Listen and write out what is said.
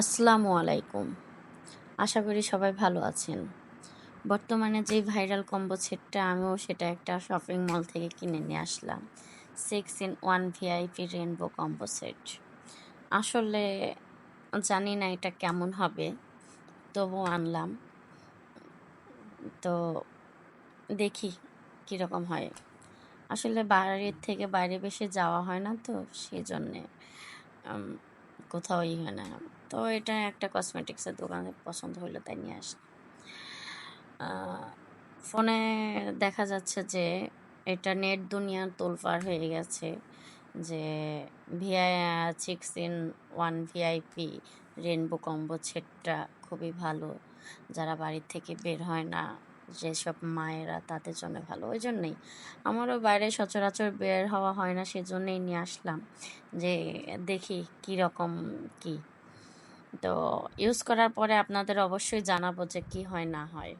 আসসালামু আলাইকুম। আশা করি সবাই ভালো আছেন। বর্তমানে যে ভাইরাল কম্বো সেটটা আমিও সেটা একটা শপিং মল থেকে কিনে নিয়ে আসলাম। Six in one VIP rainbow combo set আসলে জানি না এটা কেমন হবে তবু আনলাম। তো দেখি কীরকম হয়। আসলে বাড়ির থেকে বাইরে বেশি যাওয়া হয় না তো সেই জন্যে উম, কোথাও ই হয় না। তো এটা একটা কসমেটিক্সের দোকানে পছন্দ হলো তাই নিয়ে আসি ফোনে দেখা যাচ্ছে যে এটা নেট দুনিয়ার তোলপাড় হয়ে গেছে যে VI six in one VIP rainbow combo সেটটা খুবই ভালো। যারা বাড়ির থেকে বের হয় না যেসব মায়েরা তাদের জন্য ভালো, ওই জন্যই। আমারও বাইরে সচরাচর বের হওয়া হয় না, সেজন্যই নিয়ে আসলাম। যে দেখি কি রকম কি। তো ইউজ করার পরে আপনাদের অবশ্যই জানাব যে কি হয়, না হয়।